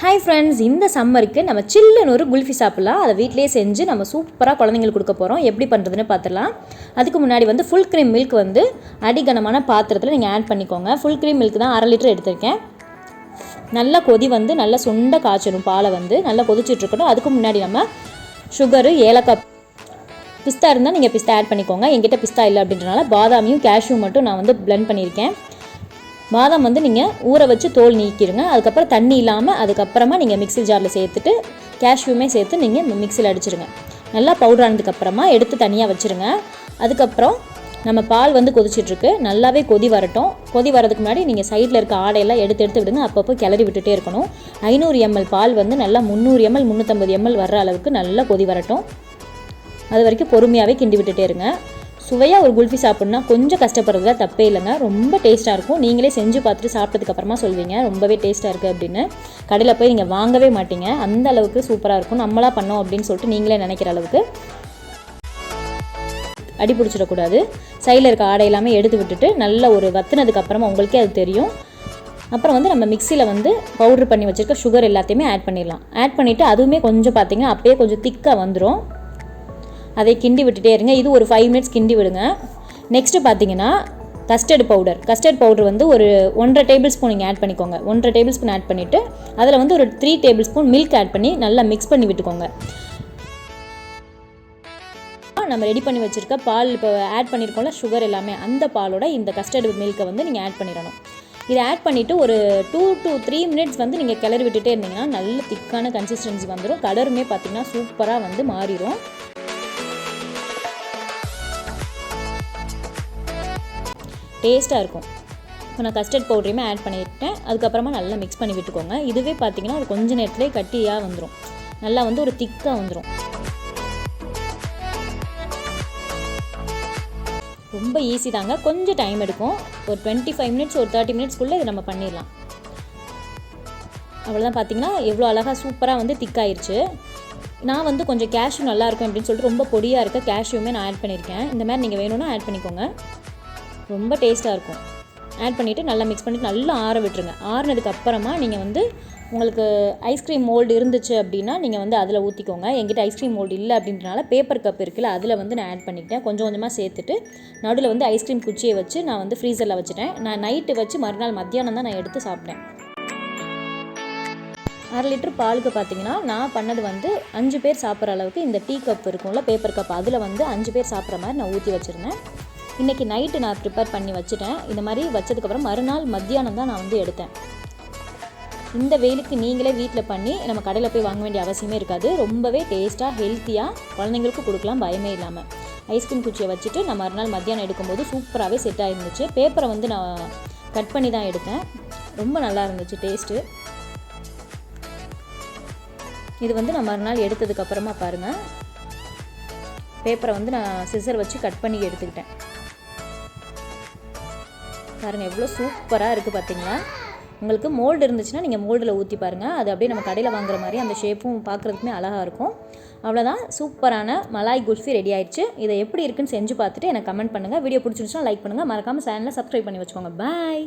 Hi friends இந்த சம்மருக்கு நம்ம சில்லுன்னு ஒரு குல்ஃபி சாப்பிட்லாம். அதை வீட்டிலேயே செஞ்சு நம்ம சூப்பராக குழந்தைங்களுக்கு கொடுக்க போகிறோம் எப்படி பண்ணுறதுன்னு பார்த்துடலாம். அதுக்கு முன்னாடி வந்து ஃபுல் க்ரீம் மில்க் வந்து அடிகனமான பாத்திரத்தில் நீங்கள் ஆட் பண்ணிக்கோங்க. ஃபுல் க்ரீம் மில்க் தான் அரை லிட்டர் எடுத்திருக்கேன். நல்லா கொதி வந்து நல்லா சுண்ட காய்ச்சணும் பாலை வந்து. நல்லா கொதிச்சிட்ருக்கணும் அதுக்கு முன்னாடி நம்ம சுகரு ஏலக்காய் பிஸ்தா இருந்தால் நீங்கள் பிஸ்தா ஆட் பண்ணிக்கோங்க. என்கிட்ட பிஸ்தா இல்லை அப்படின்றனால பாதாமியும் கேஷ்யூ மட்டும் நான் வந்து பிளெண்ட் பண்ணியிருக்கேன். பாதாம் வந்து நீங்கள் ஊற வச்சு தோல் நீக்கிடுங்க அதுக்கப்புறம் தண்ணி இல்லாமல் அதுக்கப்புறமா நீங்கள் மிக்ஸி ஜாரில் சேர்த்துட்டு கேஷ்யூமே சேர்த்து நீங்கள் மிக்சியில் அடிச்சிருங்க. நல்லா பவுடர் ஆனதுக்கப்புறமா எடுத்து தனியாக வச்சுருங்க. அதுக்கப்புறம் நம்ம பால் வந்து கொதிச்சிட்ருக்கு. நல்லாவே கொதி வரட்டும். கொதி வரதுக்கு முன்னாடி நீங்கள் சைடில் இருக்க ஆடையெல்லாம் எடுத்து எடுத்து விடுங்க. அப்பப்போ கிளறி விட்டுட்டே இருக்கணும். ஐநூறு எம்எல் பால் வந்து நல்லா முந்நூறு எம்எல் முந்நூற்றம்பது எம்எல் வர்ற அளவுக்கு நல்லா கொதி வரட்டும். அது வரைக்கும் பொறுமையாகவே கிண்டி விட்டுட்டே இருங்க. சுவையாக ஒரு குல்ஃபி சாப்பிட்ணுன்னா கொஞ்சம் கஷ்டப்படுறதுல தப்பே இல்லைங்க. ரொம்ப டேஸ்ட்டாக இருக்கும். நீங்களே செஞ்சு பார்த்துட்டு சாப்பிட்டதுக்கப்புறமா சொல்வீங்க. ரொம்பவே டேஸ்ட்டாக இருக்குது அப்படின்னு. கடையில் போய் நீங்கள் வாங்கவே மாட்டீங்க. அந்த அளவுக்கு சூப்பராக இருக்கும். நம்மளாக பண்ணோம் அப்படின்னு சொல்லிட்டு நீங்களே நினைக்கிற அளவுக்கு அடி பிடிச்சிடக்கூடாது. சைடில் இருக்க ஆடை எல்லாமே எடுத்து விட்டுட்டு நல்ல ஒரு வத்துனதுக்கு அப்புறமா உங்களுக்கே அது தெரியும். அப்புறம் வந்து நம்ம மிக்சியில் வந்து பவுட்ரு பண்ணி வச்சுருக்க சுகர் எல்லாத்தையுமே ஆட் பண்ணிடலாம். ஆட் பண்ணிவிட்டு அதுவுமே கொஞ்சம் பார்த்தீங்கன்னா அப்போயே கொஞ்சம் திக்காக வந்துடும் அதை கிண்டி விட்டுட்டே இருங்க. இது ஒரு ஃபைவ் மினிட்ஸ் கிண்டி விடுங்க. நெக்ஸ்ட்டு பார்த்தீங்கன்னா கஸ்டர்ட் பவுடர் கஸ்டர்ட் பவுடர் வந்து ஒரு ஒன்றரை டேபிள் ஸ்பூன் நீங்கள் ஆட் பண்ணிக்கோங்க. ஒன்றரை டேபிள் ஸ்பூன் ஆட் பண்ணிவிட்டு அதில் வந்து ஒரு three table spoon milk add பண்ணி நல்லா மிக்ஸ் பண்ணி விட்டுக்கோங்க. நம்ம ரெடி பண்ணி வச்சுருக்க பால் இப்போ ஆட் பண்ணியிருக்கோம்ல சுகர் எல்லாமே அந்த பாலோட இந்த கஸ்டர்டு மில்க்கை வந்து நீங்கள் ஆட் பண்ணிடணும். இதை ஆட் பண்ணிவிட்டு ஒரு டூ டு த்ரீ மினிட்ஸ் வந்து நீங்கள் கிளறி விட்டுட்டே இருந்தீங்கன்னா நல்ல திக்கான கன்சிஸ்டன்சி வந்துடும் கலருமே பார்த்திங்கன்னா சூப்பராக வந்து மாறிடும் டேஸ்ட்டாக இருக்கும். இப்போ நான் கஸ்டர்ட் பவுடரையுமே ஆட் பண்ணிவிட்டேன் அதுக்கப்புறமா நல்லா மிக்ஸ் பண்ணி விட்டுக்கோங்க. இதுவே பார்த்தீங்கன்னா ஒரு கொஞ்ச நேரத்துலேயே கட்டியாக வந்துடும் நல்லா வந்து ஒரு திக்காக வந்துடும் ரொம்ப ஈஸி தாங்க. கொஞ்சம் டைம் எடுக்கும். ஒரு டுவெண்ட்டி ஃபைவ் மினிட்ஸ் ஒரு தேர்ட்டி மினிட்ஸ்க்குள்ளே இதை நம்ம பண்ணிடலாம். அவ்வளோதான் பார்த்தீங்கன்னா எவ்வளோ அழகாக சூப்பராக வந்து திக்காயிருச்சு நான் வந்து கொஞ்சம் கேஷ்யூ நல்லாயிருக்கும் அப்படின்னு சொல்லிட்டு ரொம்ப பொடியாக இருக்க கேஷ்யூமே நான் ஆட் பண்ணியிருக்கேன். இந்த மாதிரி நீங்கள் வேணும்னா ஆட் பண்ணிக்கோங்க. ரொம்ப டேஸ்ட்டாக இருக்கும். ஆட் பண்ணிவிட்டு நல்லா மிக்ஸ் பண்ணிவிட்டு நல்லா ஆற விட்டுருங்க. ஆறுனதுக்கு அப்புறமா நீங்கள் வந்து உங்களுக்கு ஐஸ்கிரீம் மோல்டு இருந்துச்சு அப்படின்னா நீங்கள் வந்து அதில் ஊற்றிக்கோங்க எங்கிட்ட ஐஸ்கிரீம் மோல்டு இல்லை அப்படின்றனால பேப்பர் கப் இருக்குல்ல அதில் வந்து நான் ஆட் பண்ணிக்கிட்டேன். கொஞ்சம் கொஞ்சமாக சேர்த்துட்டு நடுவில் வந்து ஐஸ்கிரீம் குச்சியை வச்சு நான் வந்து ஃப்ரீசரில் வச்சுட்டேன். நான் நைட்டு வச்சு மறுநாள் மத்தியானம் தான் நான் எடுத்து சாப்பிட்டேன். அரை லிட்டர் பாலுக்கு பார்த்தீங்கன்னா நான் பண்ணது வந்து அஞ்சு பேர் சாப்பிட்ற அளவுக்கு இந்த டீ கப் இருக்கும்ல பேப்பர் கப் அதில் வந்து அஞ்சு பேர் சாப்பிட்ற மாதிரி நான் ஊற்றி வச்சுருந்தேன். இன்றைக்கி நைட்டு நான் ப்ரிப்பேர் பண்ணி வச்சுட்டேன். இந்த மாதிரி வச்சதுக்கப்புறம் மறுநாள் மத்தியானம் தான் நான் வந்து எடுத்தேன். இந்த வெயிலுக்கு நீங்களே வீட்டில் பண்ணி நம்ம கடையில் போய் வாங்க வேண்டிய அவசியமே இருக்காது. ரொம்பவே டேஸ்ட்டாக ஹெல்த்தியாக குழந்தைங்களுக்கும் கொடுக்கலாம் பயமே இல்லாமல் ஐஸ்கிரீம் குச்சியை வச்சுட்டு நான் மறுநாள் மத்தியானம் எடுக்கும்போது சூப்பராகவே செட் ஆகிருந்துச்சு பேப்பரை வந்து நான் கட் பண்ணி தான் எடுத்தேன். ரொம்ப நல்லா இருந்துச்சு டேஸ்ட்டு இது வந்து நான் மறுநாள் எடுத்ததுக்கப்புறமா பாருங்கள் பேப்பரை வந்து நான் சிசர் வச்சு கட் பண்ணி எடுத்துக்கிட்டேன். பாருங்கள் எவ்வளோ சூப்பராக இருக்குது பார்த்தீங்களா உங்களுக்கு மோல்டு இருந்துச்சுன்னா நீங்கள் மோல்டில் ஊற்றி பாருங்கள் அது அப்படியே நம்ம கடையில் வாங்குற மாதிரி அந்த ஷேப்பும் பார்க்குறதுக்குமே அழகாக இருக்கும். அவ்வளோதான் சூப்பரான மலாய் குல்ஃபி ரெடி ஆயிடுச்சு. இதை எப்படி இருக்குன்னு செஞ்சு பார்த்துட்டு எனக்கு கமெண்ட் பண்ணுங்கள் வீடியோ பிடிச்சிருச்சுன்னா லைக் பண்ணுங்கள் மறக்காமல் சேனலை சப்ஸ்கிரைப் பண்ணி வச்சுக்கோங்க. பாய்